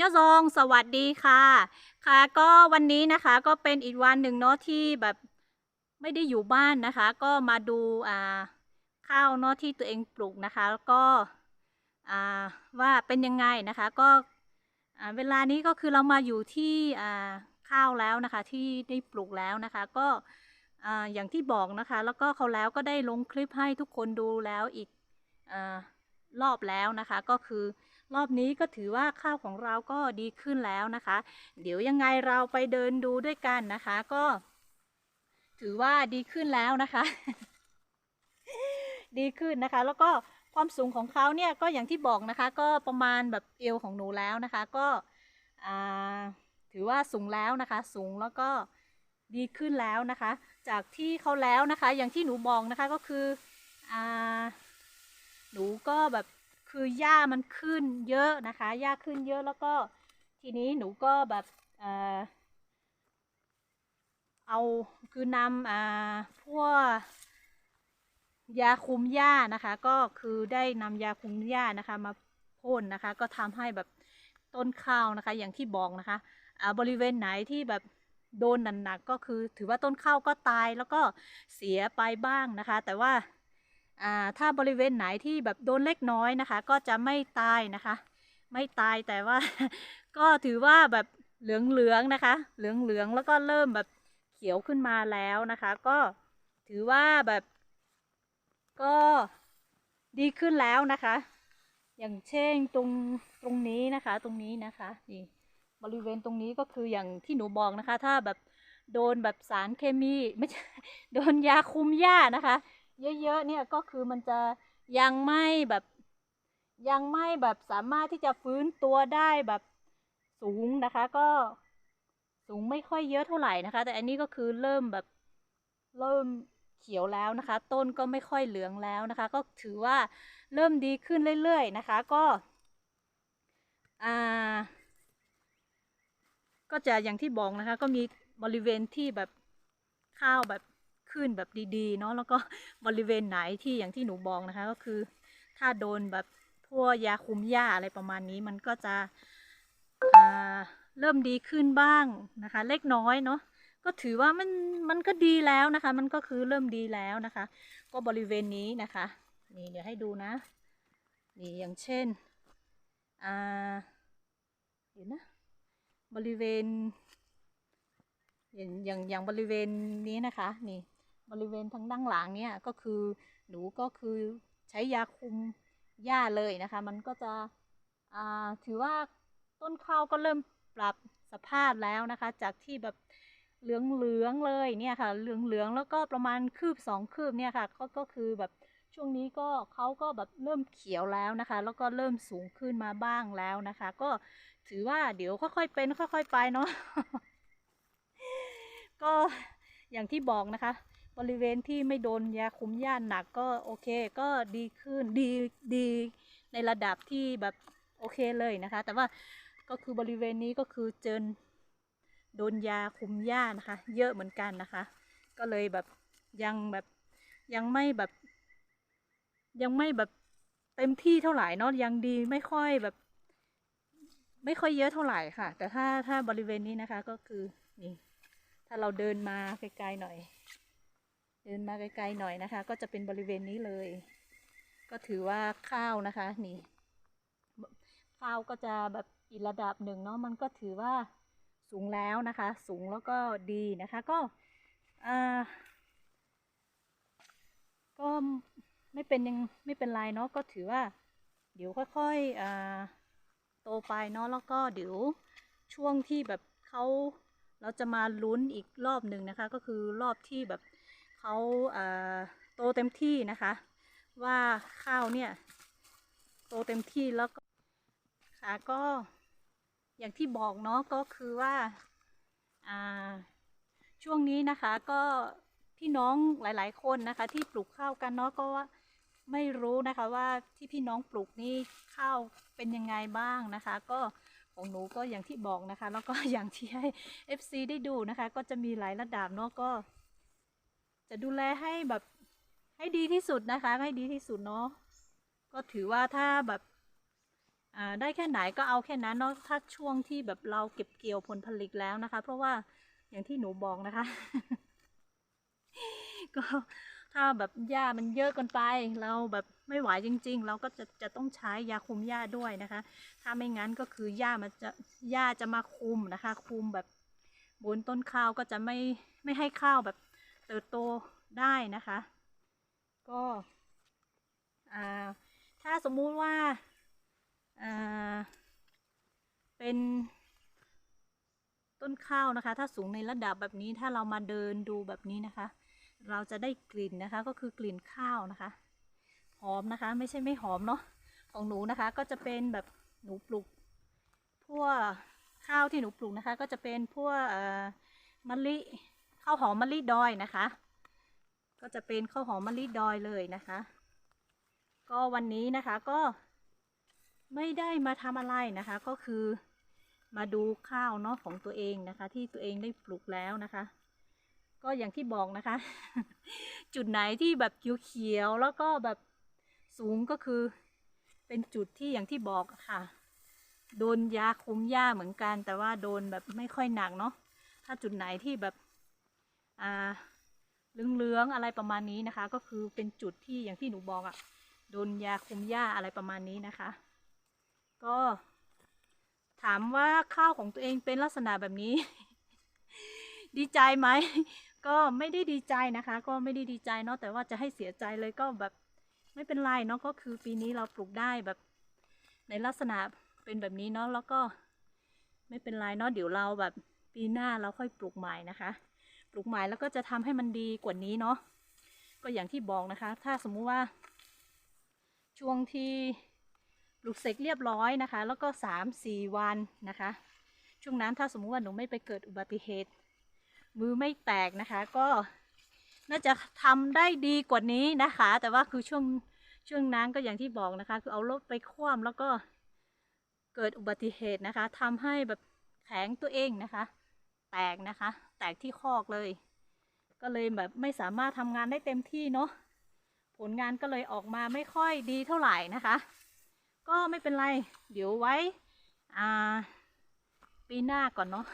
ยอซองสวัสดีค่ะ ค่ะก็วันนี้นะคะก็เป็นอีกวันหนึ่งเนาะที่แบบไม่ได้อยู่บ้านนะคะ ก็มาดูอ่าข้าวเนาะที่ตัวเองปลูกนะคะ แล้วก็อ่าว่าเป็นยังไงนะคะ ก็อ่าเวลานี้ก็คือเรามาอยู่ที่อ่าข้าวแล้วนะคะ ที่ได้ปลูกแล้วนะคะ ก็อ่าอย่างที่บอกนะคะ แล้วก็เขาแล้วก็ได้ลงคลิปให้ทุกคนดูแล้วอีกอารอบแล้วนะคะ ก็คือ รอบนี้ก็ถือว่าข้าวของเราก็ดีขึ้นแล้วนะคะ เดี๋ยวยังไงเราไปเดินดูด้วยกันนะคะ ก็ ถือว่าดีขึ้นแล้วนะคะ ดีขึ้นนะคะ แล้วก็ความสูงของเขาเนี่ยก็อย่างที่บอกนะคะ ก็ประมาณแบบเอวของหนูแล้วนะคะ ก็ถือว่าสูงแล้วนะคะ สูงแล้วก็ดีขึ้นแล้วนะคะ จากที่เขาแล้วนะคะ อย่างที่หนูบอกนะคะก็คืออหนูก็แบบ คือหญ้ามันขึ้นเยอะนะคะหญ้าขึ้นเยอะแล้วก็ทีนี้หนูก็แบบเออเอาคือนำอ่าพวกยาคุมหญ้านะคะ ก็คือได้นำยาคุมหญ้านะคะมาพ่นนะคะ ก็ทำให้แบบต้นข้าวนะคะ อย่างที่บอกนะคะอ่าบริเวณไหนที่แบบโดนหนักๆก็คือถือว่าต้นข้าวก็ตายแล้วก็เสียไปบ้างนะคะ แต่ว่า ถ้าบริเวณไหนที่แบบโดนเล็กน้อยนะคะ ก็จะไม่ตายนะคะ ไม่ตายแต่ว่า ก็ถือว่าแบบเหลืองๆนะคะ เหลืองๆแล้วก็เริ่มแบบเขียวขึ้นมาแล้วนะคะ ก็ถือว่าแบบก็ดีขึ้นแล้วนะคะ อย่างเช่นตรงตรงนี้นะคะ ตรงนี้นะคะนี่บริเวณตรงนี้ก็คืออย่างที่หนูบอกนะคะ ถ้าแบบโดนแบบสารเคมีไม่ใช่โดนยาคุมหญ้านะคะ เยอะๆเนี่ยก็คือมันจะยังไม่แบบยังไม่แบบสามารถที่จะฟื้นตัวได้แบบสูงนะคะ ก็สูงไม่ค่อยเยอะเท่าไหร่นะคะ แต่อันนี้ก็คือเริ่มแบบเริ่มเขียวแล้วนะคะ ต้นก็ไม่ค่อยเหลืองแล้วนะคะ ก็ถือว่าเริ่มดีขึ้นเรื่อยๆนะคะ ก็อ่าก็จะอย่างที่บอกนะคะ ก็มีบริเวณที่แบบข้าวแบบ ขึ้นแบบดีๆเนาะแล้วก็บริเวณไหนที่อย่างที่หนูบอกนะคะ ก็คือ ถ้าโดนแบบพวกยาคุมหญ้าอะไรประมาณนี้มันก็จะเริ่มดีขึ้นบ้างนะคะ เล็กน้อยเนาะก็ถือว่ามันมันก็ดีแล้วนะคะ มันก็คือเริ่มดีแล้วนะคะ ก็บริเวณนี้นะคะ นี่เดี๋ยวให้ดูนะนี่อย่างเช่นอ่าเดี๋ยวนะบริเวณอย่างอย่างอย่างบริเวณนี้นะคะนี่ บริเวณทางด้านหลังเนี่ยก็คือหนูก็คือใช้ยาคุมหญ้าเลยนะคะ มันก็จะถือว่าต้นข้าวก็เริ่มปรับสภาพแล้วนะคะ จากที่แบบเหลืองเหลืองเลยเนี่ยค่ะ เหลืองเหลืองแล้วก็ประมาณคืบสองคืบเนี่ยค่ะก็ก็คือแบบช่วงนี้ก็เขาก็แบบเริ่มเขียวแล้วนะคะ แล้วก็เริ่มสูงขึ้นมาบ้างแล้วนะคะ ก็ถือว่าเดี๋ยวค่อยๆเป็นค่อย ๆ ไปเนาะก็อย่างที่บอกนะคะ บริเวณที่ไม่โดนยาคุมหญ้าหนักก็โอเคก็ดีขึ้นดีดีในระดับที่แบบโอเคเลยนะคะ แต่ว่าก็คือบริเวณนี้ก็คือเจอโดนยาคุมหญ้านะคะ เยอะเหมือนกันนะคะ ก็เลยแบบยังแบบยังไม่แบบ ยังไม่แบบเต็มที่เท่าไหร่เนาะยังดีไม่ค่อยแบบ ไม่ค่อยเยอะเท่าไหร่ค่ะ แต่ถ้าถ้าบริเวณนี้นะคะก็คือนี่ถ้าเราเดินมาไกลๆหน่อย เดินมาไกลๆหน่อยนะคะ ก็จะเป็นบริเวณนี้เลย ก็ถือว่าข้าวนะคะนี่ข้าวก็จะแบบอีกระดับหนึ่งเนาะมันก็ถือว่าสูงแล้วนะคะ สูงแล้วก็ดีนะคะก็ก็ไม่เป็นยังไม่เป็นไรเนาะก็ถือว่า เดี๋ยวค่อยๆโตไปเนาะแล้วก็เดี๋ยวช่วงที่แบบเขาเราจะมาลุ้นอีกรอบหนึ่งนะคะ ก็คือรอบที่แบบ เขาอ่าโตเต็มที่นะคะ ว่าข้าวเนี่ย โตเต็มที่แล้วก็ค่ะก็อย่างที่บอกเนาะก็คือว่าอ่าช่วงนี้นะคะก็พี่น้องหลาย ๆ คนนะคะ ที่ปลูกข้าวกันเนาะก็ว่าไม่รู้นะคะว่าที่พี่น้องปลูกนี่ข้าวเป็นยังไงบ้างนะคะ ก็ของหนูก็อย่างที่บอกนะคะ แล้วก็อย่างที่ให้ FC ได้ดูนะคะ ก็จะมีหลายระดับเนาะก็ จะดูแลให้แบบให้ดีที่สุดนะคะ ให้ดีที่สุดเนาะก็ถือว่าถ้าแบบอ่าได้แค่ไหนก็เอาแค่นั้นเนาะถ้าช่วงที่แบบเราเก็บเกี่ยวผลผลิตแล้วนะคะ เพราะว่าอย่างที่หนูบอกนะคะ ก็ถ้าแบบหญ้ามันเยอะเกินไป เราแบบไม่ไหวจริง ๆ เราก็จะจะต้องใช้ยาคุมหญ้าด้วยนะคะ ถ้าไม่งั้นก็คือหญ้ามันจะหญ้าจะมาคุมนะคะ คุมแบบบนต้นข้าวก็จะไม่ไม่ให้ข้าวแบบ เติบโตได้นะคะ ก็ถ้าสมมุติว่าาเป็นต้นข้าวนะคะ ถ้าสูงในระดับแบบนี้ถ้าเรามาเดินดูแบบนี้นะคะ เราจะได้กลิ่นนะคะก็คือกลิ่นข้าวนะคะ หอมนะคะไม่ใช่ไม่หอมเนาะของหนูนะคะก็จะเป็นแบบหนูปลูกพวกข้าวที่หนูปลูกนะคะ ก็จะเป็นพวกมะลิ ข้าวหอมมะลิดอยนะคะ ก็จะเป็นข้าวหอมมะลิดอยเลยนะคะ ก็วันนี้นะคะก็ไม่ได้มาทำอะไรนะคะ ก็คือมาดูข้าวเนาะของตัวเองนะคะ ที่ตัวเองได้ปลูกแล้วนะคะ ก็อย่างที่บอกนะคะ จุดไหนที่แบบเขียวๆแล้วก็แบบสูงก็คือเป็นจุดที่อย่างที่บอกค่ะ โดนยาคุมหญ้าเหมือนกัน แต่ว่าโดนแบบไม่ค่อยหนักเนาะถ้าจุดไหนที่แบบ อ่าเหลืองๆอะไรประมาณนี้นะคะ ก็คือเป็นจุดที่อย่างที่หนูบอกอะโดนยาคุมหญ้าอะไรประมาณนี้นะคะ ก็ ถามว่าข้าวของตัวเองเป็นลักษณะแบบนี้ ดีใจไหมก็ไม่ได้ดีใจนะคะ ก็ไม่ได้ดีใจเนาะแต่ว่าจะให้เสียใจเลยก็แบบไม่เป็นไรเนาะก็คือปีนี้เราปลูกได้แบบ ในลักษณะเป็นแบบนี้เนาะแล้วก็ ไม่เป็นไรเนาะเดี๋ยวเราแบบปีหน้าเราค่อยปลูกใหม่นะคะ ลูกใหม่แล้วก็จะทำให้มันดีกว่านี้เนาะก็อย่างที่บอกนะคะ ถ้าสมมุติว่า ช่วงที่ปลูกเสร็จเรียบร้อยนะคะ แล้วก็สามสี่วันนะคะ ช่วงนั้นถ้าสมมุติว่าหนูไม่ไปเกิดอุบัติเหตุ มือไม่แตกนะคะ ก็น่าจะทำได้ดีกว่านี้นะคะ แต่ว่าคือช่วงช่วงนั้นก็อย่างที่บอกนะคะ คือเอารถไปคว่ำแล้วก็เกิดอุบัติเหตุนะคะทำให้แบบแข็งตัวเองนะคะ แตกนะคะ แตกที่คอกเลย ก็เลยแบบไม่สามารถทำงานได้เต็มที่เนาะผลงานก็เลยออกมาไม่ค่อยดีเท่าไหร่นะคะ ก็ไม่เป็นไร เดี๋ยวไว้ปีหน้าก่อนเนาะ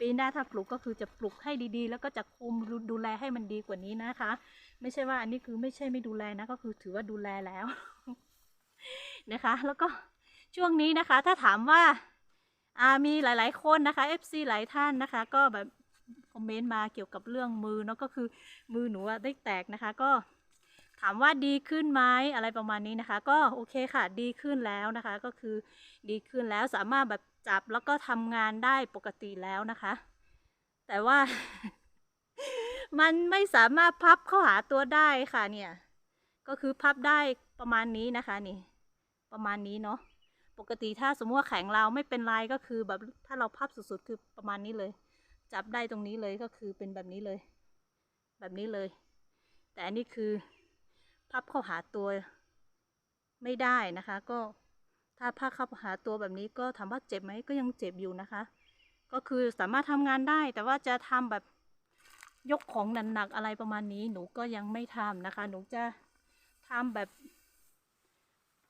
ปีหน้าถ้าปลูกก็คือจะปลูกให้ดีๆ แล้วก็จะคุมดูแลให้มันดีกว่านี้นะคะ ไม่ใช่ว่าอันนี้คือไม่ใช่ไม่ดูแลนะก็คือถือว่าดูแลแล้วนะคะ แล้วก็ช่วงนี้นะคะ ถ้าถามว่า มีหลาย ๆ คนนะคะ FC หลายท่านนะคะ ก็แบบคอมเมนต์มาเกี่ยวกับเรื่องมือเนาะก็คือมือหนูได้แตกนะคะ ก็ถามว่าดีขึ้นไหมอะไรประมาณนี้นะคะ ก็โอเคค่ะดีขึ้นแล้วนะคะ ก็คือดีขึ้นแล้วสามารถแบบจับแล้วก็ทำงานได้ปกติแล้วนะคะ แต่ว่า มันไม่สามารถพับเข้าหาตัวได้ค่ะเนี่ย ก็คือพับได้ประมาณนี้นะคะนี่ ประมาณนี้เนาะ ปกติถ้าสมมติว่าแข็งเราไม่เป็นไรก็คือแบบถ้าเราพับสุดๆ คือประมาณนี้เลย จับได้ตรงนี้เลยก็คือเป็นแบบนี้เลย แบบนี้เลย แต่อันนี้คือพับเข้าหาตัวไม่ได้นะคะ ก็ถ้าพับเข้าหาตัวแบบนี้ก็ถามว่าเจ็บไหมก็ยังเจ็บอยู่นะคะ ก็คือสามารถทำงานได้ แต่ว่าจะทำแบบยกของหนักๆอะไรประมาณนี้ หนูก็ยังไม่ทำนะคะ หนูจะทำแบบ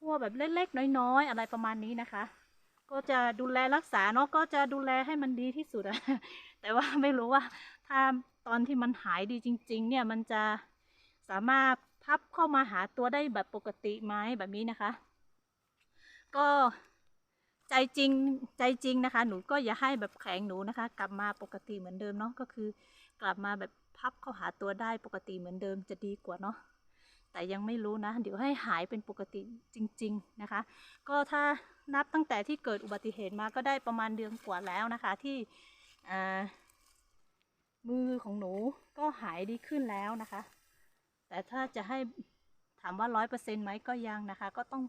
พวกแบบเล็กๆ น้อยๆ อะไรประมาณนี้นะคะ ก็จะดูแลรักษาเนาะก็จะดูแลให้มันดีที่สุดอะแต่ว่าไม่รู้ว่าถ้าตอนที่มันหายดีจริง ๆ เนี่ยมันจะสามารถพับเข้ามาหาตัวได้แบบปกติไหมแบบนี้นะคะ ก็ใจจริงใจจริงนะคะ หนูก็อย่าให้แบบแข็งหนูนะคะ กลับมาปกติเหมือนเดิมเนาะก็คือกลับมาแบบพับเข้าหาตัวได้ปกติเหมือนเดิมจะดีกว่าเนาะ แต่ยังไม่รู้นะ เดี๋ยวให้หายเป็นปกติจริง ๆนะคะ ก็ถ้านับตั้งแต่ที่เกิดอุบัติเหตุมาก็ได้ประมาณเดือนกว่าแล้วนะคะ ที่มือของหนูก็หายดีขึ้นแล้วนะคะ แต่ถ้าจะให้ถามว่าร้อยเปอร์เซ็นต์ไหมก็ยังนะคะ ก็ต้อง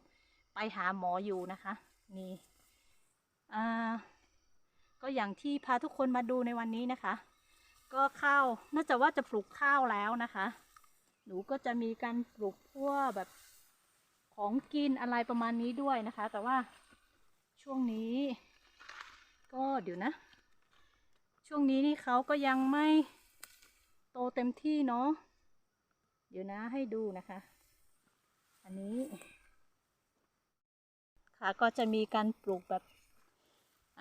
ไปหาหมออยู่นะคะนี่ก็อย่างที่พาทุกคนมาดูในวันนี้นะคะ ก็ข้าวน่าจะว่าจะปลูกข้าวแล้วนะคะ หนูก็จะมีการปลูกพวกแบบของกินอะไรประมาณนี้ด้วยนะคะ แต่ว่าช่วงนี้ ก็เดี๋ยวนะ ช่วงนี้นี่เขาก็ยังไม่โตเต็มที่เนาะเดี๋ยวนะให้ดูนะคะ อันนี้ ค่ะก็จะมีการปลูกแบบ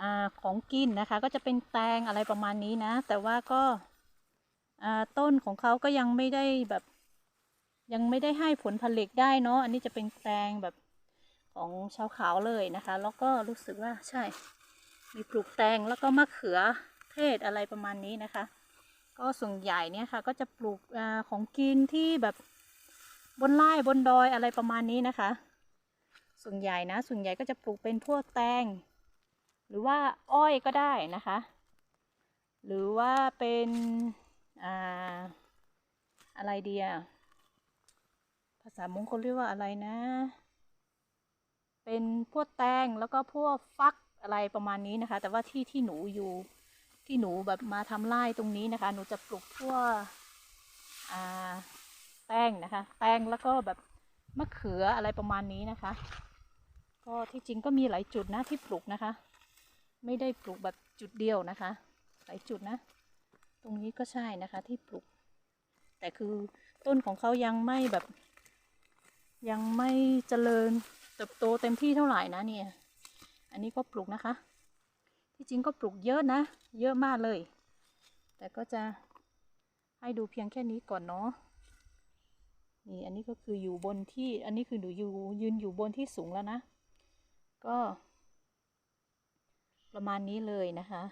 อของกินนะคะ ก็จะเป็นแตงอะไรประมาณนี้นะ แต่ว่าก็ต้นของเขาก็ยังไม่ได้แบบ ยังไม่ได้ให้ผลผลิตได้เนาะอันนี้จะเป็นแตงแบบของชาวขาวเลยนะคะ แล้วก็รู้สึกว่าใช่ มีปลูกแตงแล้วก็มะเขือเทศอะไรประมาณนี้นะคะ ก็ส่วนใหญ่เนี่ยค่ะ ก็จะปลูกอของกินที่แบบบนไร่บนดอยอะไรประมาณนี้นะคะ ส่วนใหญ่นะส่วนใหญ่ก็จะปลูกเป็นพวกแตง หรือว่าอ้อยก็ได้นะคะ หรือว่าเป็นออะไรเดีย ภาษามงคลเรียกว่าอะไรนะ เป็นพวกแตงแล้วก็พวกฟักอะไรประมาณนี้นะคะ แต่ว่าที่ที่หนูอยู่ที่หนูแบบมาทำไร่ตรงนี้นะคะ หนูจะปลูกพวกแตงนะคะแตงแล้วก็แบบมะเขืออะไรประมาณนี้นะคะ ก็ที่จริงก็มีหลายจุดนะที่ปลูกนะคะ ไม่ได้ปลูกแบบจุดเดียวนะคะ หลายจุดนะ ตรงนี้ก็ใช่นะคะที่ปลูก แต่คือต้นของเขายังไม่แบบ ยังไม่เจริญเติบโตเต็มที่เท่าไหร่นะเนี่ย อันนี้ก็ปลูกนะคะ ที่จริงก็ปลูกเยอะนะ เยอะมากเลย แต่ก็จะให้ดูเพียงแค่นี้ก่อนเนาะ นี่อันนี้ก็คืออยู่บนที่ อันนี้คือหนูอยู่ยืนอยู่บนที่สูงแล้วนะ ก็ ประมาณนี้เลยนะคะ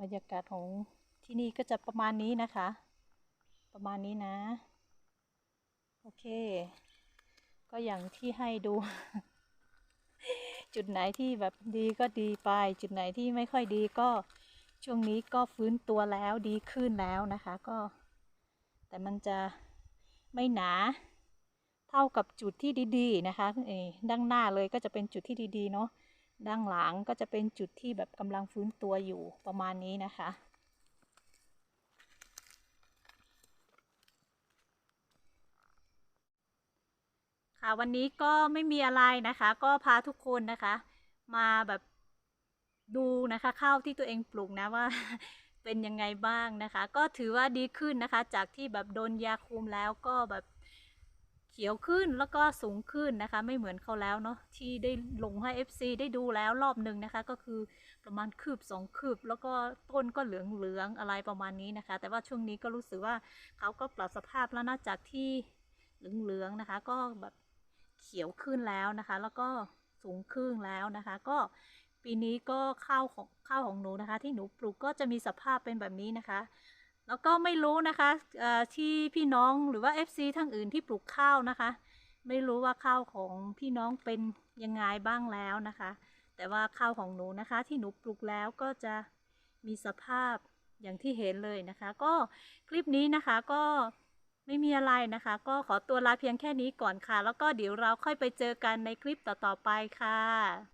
บรรยากาศของที่นี่ก็จะประมาณนี้นะคะ ประมาณนี้นะ โอเค ก็อย่างที่ให้ดู จุดไหนที่แบบดีก็ดีไป จุดไหนที่ไม่ค่อยดีก็ช่วงนี้ก็ฟื้นตัวแล้วดีขึ้นแล้วนะคะก็ แต่มันจะไม่หนาเท่ากับจุดที่ดีๆนะคะเอ่อด้านหน้าเลยก็จะเป็นจุดที่ดีๆเนาะด้านหลังก็จะเป็นจุดที่แบบกำลังฟื้นตัวอยู่ประมาณนี้นะคะ ค่ะวันนี้ก็ไม่มีอะไรนะคะ ก็พาทุกคนนะคะ มาแบบดูนะคะข้าวที่ตัวเองปลูกนะว่า เป็นยังไงบ้างนะคะ ก็ถือว่าดีขึ้นนะคะ จากที่แบบโดนยาคุมแล้วก็แบบเขียวขึ้นแล้วก็สูงขึ้นนะคะ ไม่เหมือนเขาแล้วเนาะที่ได้ลงให้ FC ได้ดูแล้วรอบหนึ่งนะคะ ก็คือประมาณคืบสองคืบ แล้วก็ต้นก็เหลืองเหลืองอะไรประมาณนี้นะคะ แต่ว่าช่วงนี้ก็รู้สึกว่าเขาก็ปรับสภาพแล้วนะจากที่เหลืองเหลืองๆนะคะ ก็แบบ เขียวขึ้นแล้วนะคะ แล้วก็สูงขึ้นแล้วนะคะ ก็ปีนี้ก็ข้าวของข้าวของหนูนะคะ ที่หนูปลูกก็จะมีสภาพเป็นแบบนี้นะคะ แล้วก็ไม่รู้นะคะที่พี่น้องหรือว่า FC ทั้งอื่นที่ปลูกข้าวนะคะ ไม่รู้ว่าข้าวของพี่น้องเป็นยังไงบ้างแล้วนะคะ แต่ว่าข้าวของหนูนะคะที่หนูปลูกแล้วก็จะมีสภาพอย่างที่เห็นเลยนะคะ ก็คลิปนี้นะคะก็ ไม่มีอะไรนะคะ ก็ขอตัวลาเพียงแค่นี้ก่อนค่ะ แล้วก็เดี๋ยวเราค่อยไปเจอกันในคลิปต่อๆไปค่ะ